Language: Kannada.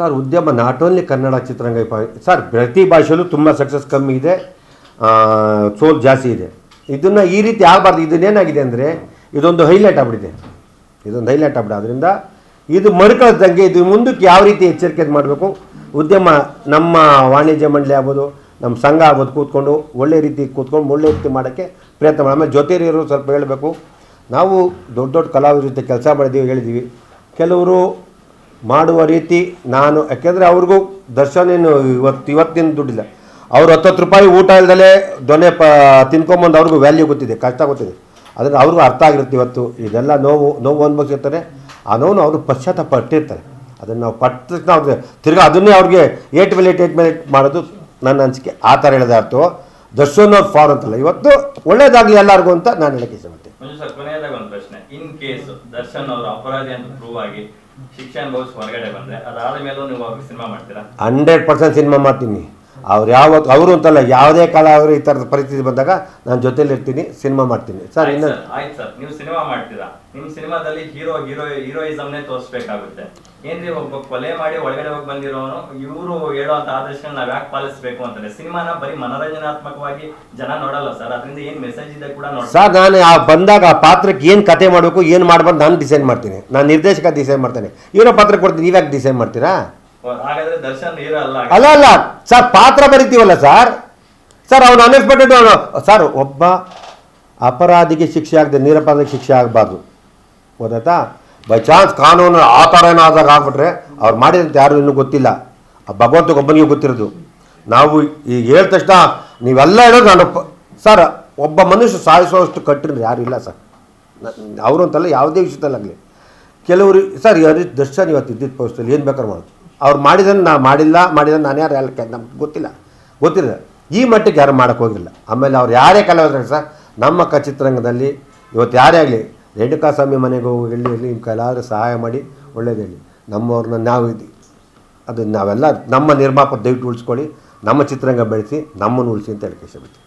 ಸರ್, ಉದ್ಯಮ ನಾಟ್ ಓನ್ಲಿ ಕನ್ನಡ ಚಿತ್ರರಂಗ ಸರ್, ಪ್ರತಿ ಭಾಷೆಯಲ್ಲೂ ತುಂಬ ಸಕ್ಸಸ್ ಕಮ್ಮಿ ಇದೆ. ಸೋಲ್ ಜಾಸ್ತಿ ಇದೆ. ಇದನ್ನು ಈ ರೀತಿ ಆಗಬಾರ್ದು. ಇದನ್ನೇನಾಗಿದೆ ಅಂದರೆ, ಇದೊಂದು ಹೈಲೈಟ್ ಆಗ್ಬಿಟ್ಟಿದೆ. ಇದೊಂದು ಹೈಲೈಟ್ ಆಗ್ಬಿಟ್ಟು ಅದರಿಂದ ಇದು ಮರುಕಳಿಸ್ದಂಗೆ ಇದು ಮುಂದಕ್ಕೆ ಯಾವ ರೀತಿ ಎಚ್ಚರಿಕೆ ಮಾಡಬೇಕು? ಉದ್ಯಮ ನಮ್ಮ ವಾಣಿಜ್ಯ ಮಂಡಳಿ ಆಗ್ಬೋದು, ನಮ್ಮ ಸಂಘ ಆಗ್ಬೋದು ಕೂತ್ಕೊಂಡು ಒಳ್ಳೆ ರೀತಿ ಕೂತ್ಕೊಂಡು ಒಳ್ಳೆ ರೀತಿ ಮಾಡೋಕ್ಕೆ ಪ್ರಯತ್ನ ಮಾಡಿ ಆಮೇಲೆ ಜೊತೆರಿಯರು ಸ್ವಲ್ಪ ಹೇಳಬೇಕು. ನಾವು ದೊಡ್ಡ ದೊಡ್ಡ ಕಲಾವಿದ ಜೊತೆ ಕೆಲಸ ಮಾಡಿದ್ದೀವಿ ಹೇಳಿದ್ದೀವಿ ಕೆಲವರು ಮಾಡುವ ರೀತಿ ನಾನು, ಯಾಕೆಂದರೆ ಅವ್ರಿಗೂ ದರ್ಶನ ಏನು ಇವತ್ತು, ಇವತ್ತಿನ ದುಡ್ಡಿಲ್ಲ. ಅವ್ರು ಹತ್ತತ್ತು ರೂಪಾಯಿ ಊಟ ಇಲ್ದಲೇ ದೊನೆ ಪ, ತಿನ್ಕೊಂಬಂದು ಅವ್ರಿಗೂ ವ್ಯಾಲ್ಯೂ ಗೊತ್ತಿದೆ, ಕಷ್ಟ ಗೊತ್ತಿದೆ. ಅದನ್ನು ಅವ್ರಿಗೂ ಅರ್ಥ ಆಗಿರುತ್ತೆ ಇವತ್ತು, ಇದೆಲ್ಲ ನೋವು ನೋವು ಅನುಭವಿಸಿರ್ತಾರೆ ಆ ನೋವು ಅವರು ಪಶ್ಚಾತ್ತಾಪ ಪಟ್ಟಿರ್ತಾರೆ. ಅದನ್ನು ನಾವು ಪಟ್ಟ ಅವ್ರಿಗೆ, ತಿರ್ಗಾ ಅದನ್ನೇ ಅವ್ರಿಗೆ ಏಟ್ ಮೇಲೆ ಏಟ್ ಮೇಲೆ ಮಾಡೋದು ನನ್ನ ಅನಿಸಿಕೆ. ಆ ಥರ ಹೇಳೋದಾಯ್ತು. ದರ್ಶನ ದರ್ಶನ್ ಅವ್ರ ಫಾರ್ ಅಂತಲ್ಲ, ಇವತ್ತು ಒಳ್ಳೇದಾಗಲಿ ಎಲ್ಲರಿಗೂ ಅಂತ ನಾನು ಹೇಳಕ್ಕೆ ಇಷ್ಟಪಡ್ತೀನಿ. ಮಂಜು ಸರ್, ಕೊನೆಯದಾಗ ಒಂದು ಪ್ರಶ್ನೆ. ಇನ್ ಕೇಸ್ ದರ್ಶನ್ ಅವರು ಅಪರಾಧಿ ಅಂತ ಪ್ರೂವ್ ಆಗಿ ಶಿಕ್ಷೆ ಅನುಭವಿಸಿ ಹೊರಗಡೆ ಬಂದ್ರೆ, ಅದಾದ ಮೇಲೂ ನೀವು ಸಿನಿಮಾ ಮಾಡ್ತೀರಾ? ಹಂಡ್ರೆಡ್ ಪರ್ಸೆಂಟ್ ಸಿನಿಮಾ ಮಾಡ್ತೀನಿ. ಅವ್ರು ಯಾವತ್ತು ಅವರು ಅಂತಲ್ಲ ಯಾವುದೇ ಕಾಲ ಅವರು ಈ ಥರದ ಪರಿಸ್ಥಿತಿ ಬಂದಾಗ ನಾನು ಜೊತೆಲಿ ಇರ್ತೀನಿ ಸಿನಿಮಾ ಮಾಡ್ತೀನಿ. ಸರ್ ಇನ್ನು ಆಯ್ತು ಸರ್. ನೀವು ಸಿನಿಮಾ ಮಾಡ್ತೀರಾ? ನಿಮ್ಮ ಸಿನಿಮಾದಲ್ಲಿ ಹೀರೋ ಹೀರೋ ಹೀರೋಯಿಸಮ್ನೇ ತೋರಿಸ್ಬೇಕಾಗುತ್ತೆ. ಏನ್ರಿ ಒಬ್ಬ ಕೊಲೆ ಮಾಡಿ ಒಳಗಡೆ ಹೋಗಿ ಬಂದಿರೋನು ಇವರು ಹೇಳುವಂತ ಆದರ್ಶನ ನಾವ್ ಯಾಕೆ ಪಾಲಿಸಬೇಕು ಅಂತಾರೆ ಸಿನಿಮಾನ ಬರೀ ಮನೋರಂಜನಾತ್ಮಕವಾಗಿ ಜನ ನೋಡಲ್ಲ ಸರ್. ಅದರಿಂದ ಏನ್ ಮೆಸೇಜ್ ಇದೆ ಕೂಡ ನೋಡಿ ಸರ್ ನಾನು ಆ ಬಂದಾಗ ಆ ಪಾತ್ರಕ್ಕೆ ಏನು ಕತೆ ಮಾಡಬೇಕು ಏನು ಮಾಡ್ಬಾರ್ದು ನಾನು ಡಿಸೈನ್ ಮಾಡ್ತೀನಿ. ನಾನು ನಿರ್ದೇಶಕ ಡಿಸೈನ್ ಮಾಡ್ತೇನೆ. ಇವರ ಪಾತ್ರ ಕೊಡ್ತೀನಿ ನೀವ್ಯಾಕೆ ಡಿಸೈನ್ ಮಾಡ್ತೀರಾ? ಅಲ್ಲ ಅಲ್ಲ ಸರ್, ಪಾತ್ರ ಬರಿತೀವಲ್ಲ ಸರ್? ಸರ್, ಅವನು ಅನ್ಎಕ್ಸ್ಪೆಕ್ಟೆಡ್ ಅವನು. ಸರ್, ಒಬ್ಬ ಅಪರಾಧಿಗೆ ಶಿಕ್ಷೆ ಆಗದೆ ನಿರಪರಾಧಿಗೆ ಶಿಕ್ಷೆ ಆಗಬಾರ್ದು. ಗೊತ್ತಾಯ್ತಾ? ಬೈ ಚಾನ್ಸ್ ಕಾನೂನು ಆ ಥರ ಏನಾದಾಗ ಆಗ್ಬಿಟ್ರೆ ಅವ್ರು ಮಾಡಿದಂತೆ ಯಾರು ಇನ್ನೂ ಗೊತ್ತಿಲ್ಲ. ಆ ಭಗವಂತ ಒಬ್ಬನಿಗೆ ಗೊತ್ತಿರೋದು. ನಾವು ಈಗ ಹೇಳಿದ ತಕ್ಷಣ ನೀವೆಲ್ಲ ಹೇಳೋದು ನಾನು ಸರ್, ಒಬ್ಬ ಮನುಷ್ಯ ಸಾಯಿಸುವಷ್ಟು ಕಟ್ಟಿರೋದು ಯಾರು ಇಲ್ಲ ಸರ್. ಅವರು ಅಂತಲ್ಲ ಯಾವುದೇ ವಿಷಯದಲ್ಲಾಗಲಿ. ಕೆಲವರು ಸರ್ ಯಾರು ದರ್ಶನ್ ಇವತ್ತು ಇದ್ದಿದ್ದ ಪೋಸ್ಟಲ್ಲಿ ಏನು ಬೇಕಾದ್ರೆ ಮಾಡೋದು. ಅವ್ರು ಮಾಡಿದನ್ನು ನಾ ಮಾಡಿಲ್ಲ ಮಾಡಿದನ್ನು ನಾನು ಯಾರು ಹೇಳಕ್ಕೆ ನಮ್ಗೆ ಗೊತ್ತಿಲ್ಲ. ಗೊತ್ತಿಲ್ಲ. ಈ ಮಟ್ಟಿಗೆ ಯಾರು ಮಾಡೋಕ್ಕೆ ಹೋಗಿಲ್ಲ. ಆಮೇಲೆ ಅವ್ರು ಯಾರೇ ಕಲಾವಿದ್ರೆ ಸರ್ ನಮ್ಮ ಕ ಚಿತ್ರರಂಗದಲ್ಲಿ ಇವತ್ತು ಯಾರೇ ಆಗಲಿ ರೇಣುಕಾ ಸ್ವಾಮಿ ಮನೆಗೆ ಹೋಗಿ ಹೇಳಿ ನಿಮ್ಮ ಕಲಾವಿದ್ರೆ ಸಹಾಯ ಮಾಡಿ ಒಳ್ಳೇದು ಹೇಳಿ. ನಮ್ಮವ್ರನ್ನ ನಾವು ಇದು ಅದು ನಾವೆಲ್ಲ ನಮ್ಮ ನಿರ್ಮಾಪಕ ದಯವಿಟ್ಟು ಉಳಿಸ್ಕೊಳ್ಳಿ, ನಮ್ಮ ಚಿತ್ರರಂಗ ಬೆಳೆಸಿ, ನಮ್ಮನ್ನು ಉಳಿಸಿ ಅಂತ ಹೇಳಿ ಇಷ್ಟಪಡ್ತೀನಿ